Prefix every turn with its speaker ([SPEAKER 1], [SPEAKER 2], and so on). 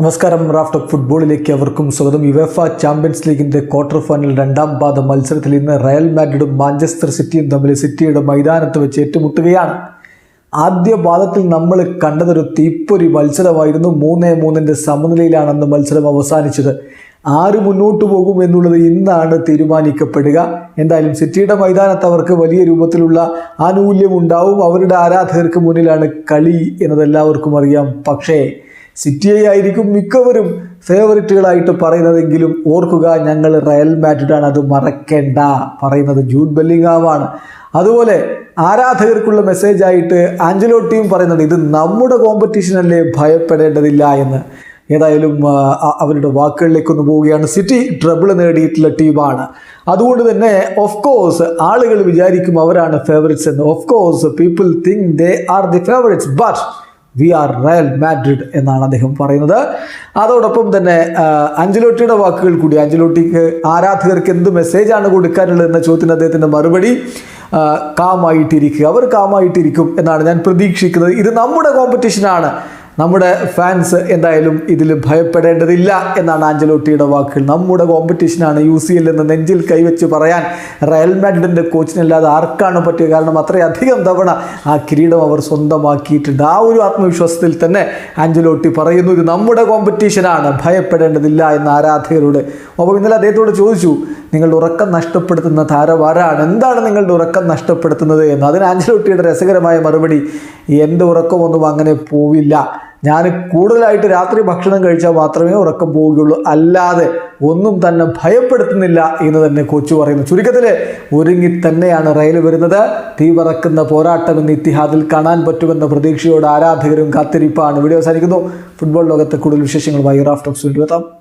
[SPEAKER 1] നമസ്കാരം റാഫ്റ്റ് ഫുട്ബോളിലേക്ക് അവർക്കും സ്വാഗതം. യുവേഫ ചാമ്പ്യൻസ് ലീഗിന്റെ ക്വാർട്ടർ ഫൈനൽ രണ്ടാം പാദ മത്സരത്തിൽ ഇന്ന് റയൽ മാഡ്രിഡും മാഞ്ചസ്റ്റർ സിറ്റിയും തമ്മിൽ സിറ്റിയുടെ മൈതാനത്ത് വെച്ച് ഏറ്റുമുട്ടുകയാണ്. ആദ്യ പാദത്തിൽ നമ്മൾ കണ്ടതൊരു തീപ്പൊരി മത്സരമായിരുന്നു. മൂന്നേ മൂന്നിന്റെ സമനിലയിലാണ് അന്ന് മത്സരം അവസാനിച്ചത്. ആര് മുന്നോട്ട് പോകും എന്നുള്ളത് ഇന്നാണ് തീരുമാനിക്കപ്പെടുക. എന്തായാലും സിറ്റിയുടെ മൈതാനത്ത് അവർക്ക് വലിയ രൂപത്തിലുള്ള ആനുകൂല്യം ഉണ്ടാവും. അവരുടെ ആരാധകർക്ക് മുന്നിലാണ് കളി എന്നതെല്ലാവർക്കും അറിയാം. പക്ഷേ സിറ്റിയെ ആയിരിക്കും മിക്കവരും ഫേവറിറ്റുകളായിട്ട് പറയുന്നതെങ്കിലും ഓർക്കുക ഞങ്ങൾ റയൽ മാഡ്രിഡാണ് അത് മറക്കേണ്ട പറയുന്നത് ജൂഡ് ബെല്ലിംഗാവാണ് അതുപോലെ ആരാധകർക്കുള്ള മെസ്സേജ് ആയിട്ട് ആഞ്ചലോട്ടിയും പറയുന്നത് ഇത് നമ്മുടെ കോമ്പറ്റീഷൻ അല്ലേ ഭയപ്പെടേണ്ടതില്ല എന്ന്. ഏതായാലും അവരുടെ വാക്കുകളിലേക്കൊന്ന് പോവുകയാണ്. സിറ്റി ട്രബിൾ നേടിയിട്ടുള്ള ടീമാണ്. അതുകൊണ്ട് തന്നെ ഓഫ് കോഴ്സ് ആളുകൾ വിചാരിക്കും അവരാണ് ഫേവറിറ്റ്സ് എന്ന്. Of course people think they are the favourites but we are Real Madrid എന്നാണ് അദ്ദേഹം പറയുന്നത്. അതോടൊപ്പം തന്നെ അഞ്ചലോട്ടിയുടെ വാക്കുകൾ കൂടി അഞ്ചലോട്ടിക്ക് ആരാധകർക്ക് എന്ത് മെസ്സേജാണ് കൊടുക്കാനുള്ളത് എന്ന ചോദ്യത്തിന് അദ്ദേഹത്തിന്റെ മറുപടി കാമായിട്ടിരിക്കുക. അവർ കാമായിട്ടിരിക്കും എന്നാണ് ഞാൻ പ്രതീക്ഷിക്കുന്നത്. ഇത് നമ്മുടെ കോമ്പറ്റീഷനാണ് നമ്മുടെ ഫാൻസ് എന്തായാലും ഇതിൽ ഭയപ്പെടേണ്ടതില്ല എന്നാണ് ആഞ്ചലോട്ടിയുടെ വാക്കുകൾ. നമ്മുടെ കോമ്പറ്റീഷനാണ് യു സി എൽ എന്ന് നെഞ്ചിൽ കൈവച്ച് പറയാൻ റയൽ മാഡ്രിഡിന്റെ കോച്ചിനല്ലാതെ ആർക്കാണ് പറ്റിയത്? കാരണം അത്രയധികം തവണ ആ കിരീടം അവർ സ്വന്തമാക്കിയിട്ടുണ്ട്. ആ ഒരു ആത്മവിശ്വാസത്തിൽ തന്നെ ആഞ്ചലോട്ടി പറയുന്നു ഇത് നമ്മുടെ കോമ്പറ്റീഷനാണ് ഭയപ്പെടേണ്ടതില്ല എന്ന് ആരാധകരോട്. അപ്പോൾ ഇന്നലെ അദ്ദേഹത്തോട് ചോദിച്ചു നിങ്ങളുടെ ഉറക്കം നഷ്ടപ്പെടുത്തുന്ന താരം ആരാണ്? എന്താണ് നിങ്ങളുടെ ഉറക്കം നഷ്ടപ്പെടുത്തുന്നത്? എന്ന്. അതിന് ആഞ്ചലോട്ടിയുടെ രസകരമായ മറുപടി എന്റെ ഉറക്കമൊന്നും അങ്ങനെ പോവില്ല. ഞാൻ കൂടുതലായിട്ട് രാത്രി ഭക്ഷണം കഴിച്ചാൽ മാത്രമേ ഉറക്കം പോവുകയുള്ളൂ. അല്ലാതെ ഒന്നും തന്നെ ഭയപ്പെടുത്തുന്നില്ല എന്ന് തന്നെ കോച്ച് പറയുന്നു. ചുരുക്കത്തിൽ ഒരുങ്ങി തന്നെയാണ് റെയിൽ വരുന്നത്. തീ പറക്കുന്ന പോരാട്ടം എന്ന് ഇത്തിഹാദിൽ കാണാൻ പറ്റുമെന്ന പ്രതീക്ഷയോട് ആരാധകരും കാത്തിരിപ്പാണ്. വീഡിയോ അവസാനിക്കുന്നു. ഫുട്ബോൾ ലോകത്തെ കൂടുതൽ വിശേഷങ്ങളുമായി റാഫ്റ്റോക്സ് വീണ്ടും എത്താം.